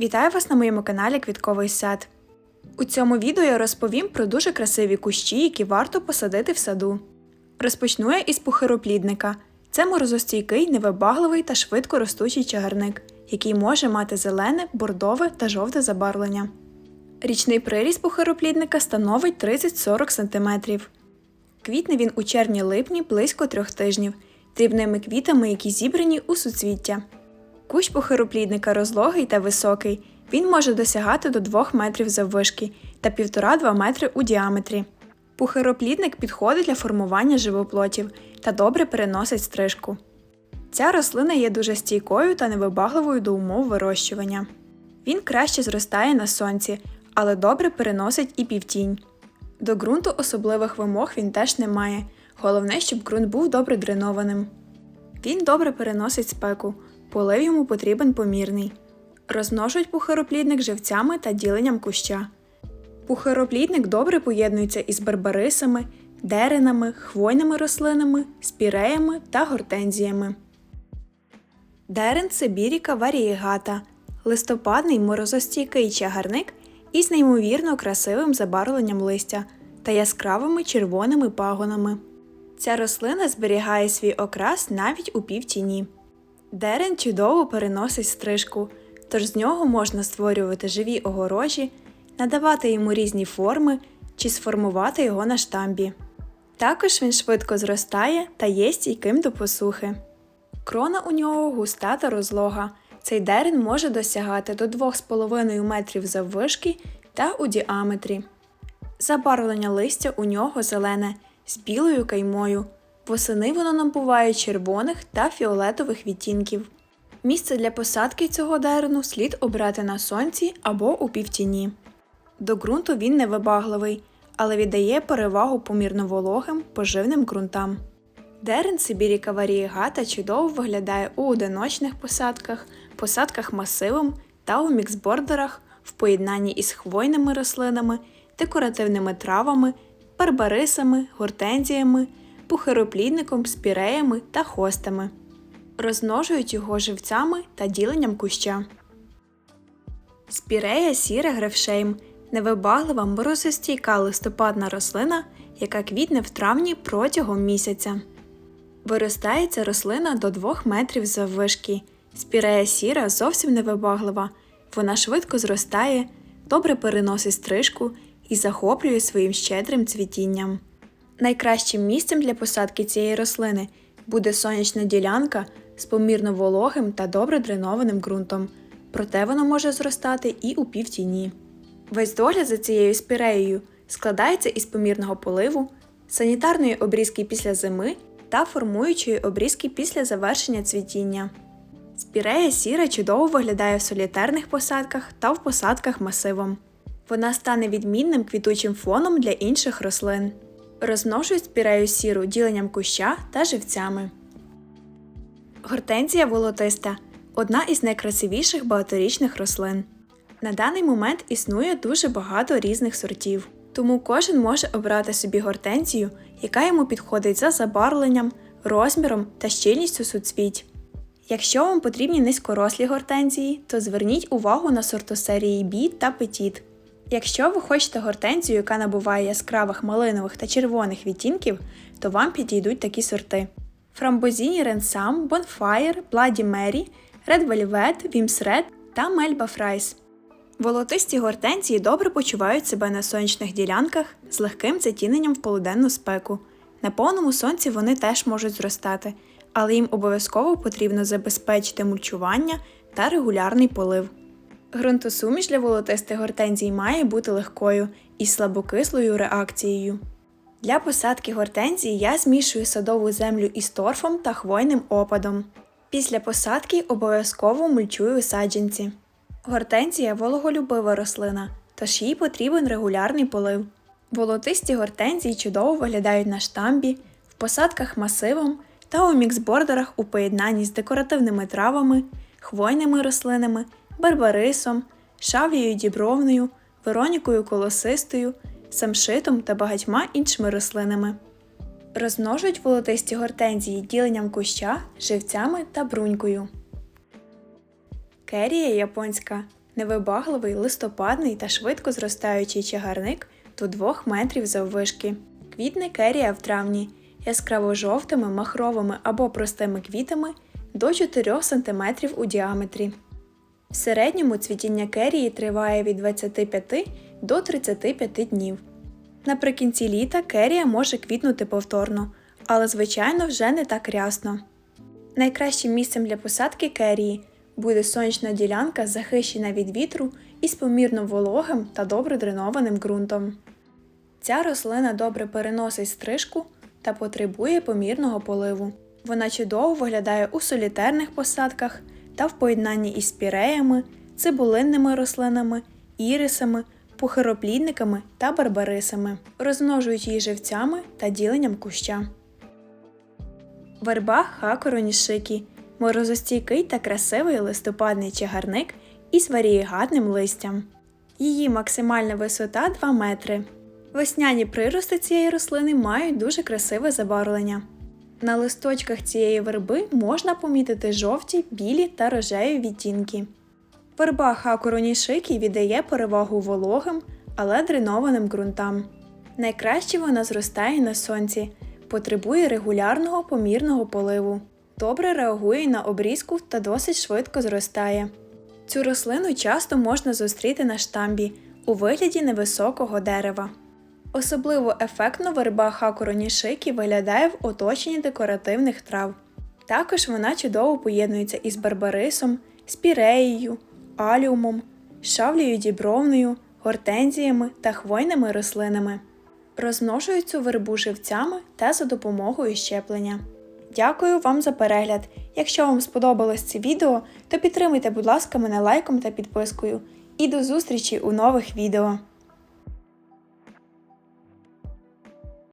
Вітаю вас на моєму каналі Квітковий сад. У цьому відео я розповім про дуже красиві кущі, які варто посадити в саду. Розпочну я із пухироплідника. Це морозостійкий, невибагливий та швидко ростучий чагарник, який може мати зелене, бордове та жовте забарвлення. Річний приріст пухироплідника становить 30-40 см. Квітне він у червні-липні близько трьох тижнів, дрібними квітами, які зібрані у суцвіття. Кущ похироплідника розлогий та високий. Він може досягати до 2 метрів заввишки та 1,5-2 метри у діаметрі. Пухироплідник підходить для формування живоплотів та добре переносить стрижку. Ця рослина є дуже стійкою та невибагливою до умов вирощування. Він краще зростає на сонці, але добре переносить і півтінь. До ґрунту особливих вимог він теж не має. Головне, щоб ґрунт був добре дренованим. Він добре переносить спеку, полив йому потрібен помірний. Розмножують пухироплідник живцями та діленням куща. Пухироплідник добре поєднується із барбарисами, деренами, хвойними рослинами, спіреями та гортензіями. Дерен Сибіріка варієгата листопадний морозостійкий чагарник із неймовірно красивим забарвленням листя та яскравими червоними пагонами. Ця рослина зберігає свій окрас навіть у півтіні. Дерен чудово переносить стрижку, тож з нього можна створювати живі огорожі, надавати йому різні форми чи сформувати його на штамбі. Також він швидко зростає та є стійким до посухи. Крона у нього густа та розлога. Цей дерен може досягати до 2,5 метрів заввишки та у діаметрі. Забарвлення листя у нього зелене з білою каймою. Восени воно набуває червоних та фіолетових відтінків. Місце для посадки цього дерену слід обрати на сонці або у півтіні. До ґрунту він невибагливий, але віддає перевагу помірно вологим поживним ґрунтам. Дерен Сибіріка варієгата чудово виглядає у одиночних посадках, посадках масивом та у міксбордерах в поєднанні із хвойними рослинами, декоративними травами, барбарисами, гортензіями, пухироплідником, спіреями та хостами. Розмножують його живцями та діленням куща. Спірея сіра грефшейм невибаглива морозостійка листопадна рослина, яка квітне в травні протягом місяця. Виростається рослина до 2 метрів заввишки. Спірея сіра зовсім невибаглива. Вона швидко зростає, добре переносить стрижку і захоплює своїм щедрим цвітінням. Найкращим місцем для посадки цієї рослини буде сонячна ділянка з помірно вологим та добре дренованим ґрунтом, проте воно може зростати і у півтіні. Весь догляд за цією спіреєю складається із помірного поливу, санітарної обрізки після зими та формуючої обрізки після завершення цвітіння. Спірея сіра чудово виглядає в солітарних посадках та в посадках масивом. Вона стане відмінним квітучим фоном для інших рослин. Розмножують спірею сіру діленням куща та живцями. Гортензія волотиста одна із найкрасивіших багаторічних рослин. На даний момент існує дуже багато різних сортів, тому кожен може обрати собі гортензію, яка йому підходить за забарвленням, розміром та щільністю суцвіть. Якщо вам потрібні низькорослі гортензії, то зверніть увагу на сортосерії Бі та Петіт. Якщо ви хочете гортензію, яка набуває яскравих малинових та червоних відтінків, то вам підійдуть такі сорти: Фрамбозіні Ренсам, Bonfire, Bloody Mary, Red Velvet, Wims Red та Melba Fries. Волотисті гортензії добре почувають себе на сонячних ділянках з легким затіненням в полуденну спеку. На повному сонці вони теж можуть зростати, але їм обов'язково потрібно забезпечити мульчування та регулярний полив. Ґрунтосуміш для волотистих гортензій має бути легкою і слабокислою реакцією. Для посадки гортензії я змішую садову землю із торфом та хвойним опадом. Після посадки обов'язково мульчую саджанці. Гортензія вологолюбива рослина, тож їй потрібен регулярний полив. Волотисті гортензії чудово виглядають на штамбі, в посадках масивом та у міксбордерах у поєднанні з декоративними травами, хвойними рослинами, барбарисом, шавією дібровною, веронікою колосистою, самшитом та багатьма іншими рослинами. Розмножують волотисті гортензії діленням куща, живцями та брунькою. Керія японська невибагливий, листопадний та швидко зростаючий чагарник до 2 метрів заввишки. Квітне керія в травні яскраво жовтими, махровими або простими квітами до 4 см у діаметрі. В середньому цвітіння керії триває від 25 до 35 днів. Наприкінці літа керія може квітнути повторно, але звичайно вже не так рясно. Найкращим місцем для посадки керії буде сонячна ділянка, захищена від вітру із помірно вологим та добре дренованим ґрунтом. Ця рослина добре переносить стрижку та потребує помірного поливу. Вона чудово виглядає у солітерних посадках та в поєднанні із спіреями, цибулинними рослинами, ірисами, пухироплідниками та барбарисами, розмножують її живцями та діленням куща. Верба хакоронішики – морозостійкий та красивий листопадний чагарник із варієгатним листям. Її максимальна висота 2 метри. Весняні прирости цієї рослини мають дуже красиве забарвлення. На листочках цієї верби можна помітити жовті, білі та рожеві відтінки. Верба хакуронішики віддає перевагу вологим, але дренованим ґрунтам. Найкраще вона зростає на сонці, потребує регулярного помірного поливу. Добре реагує на обрізку та досить швидко зростає. Цю рослину часто можна зустріти на штамбі у вигляді невисокого дерева. Особливо ефектно верба хакуронішики виглядає в оточенні декоративних трав. Також вона чудово поєднується із барбарисом, спіреєю, аліумом, шавлею дібровною, гортензіями та хвойними рослинами. Розмножують цю вербу живцями та за допомогою щеплення. Дякую вам за перегляд. Якщо вам сподобалось це відео, то підтримуйте, будь ласка, мене лайком та підпискою. І до зустрічі у нових відео!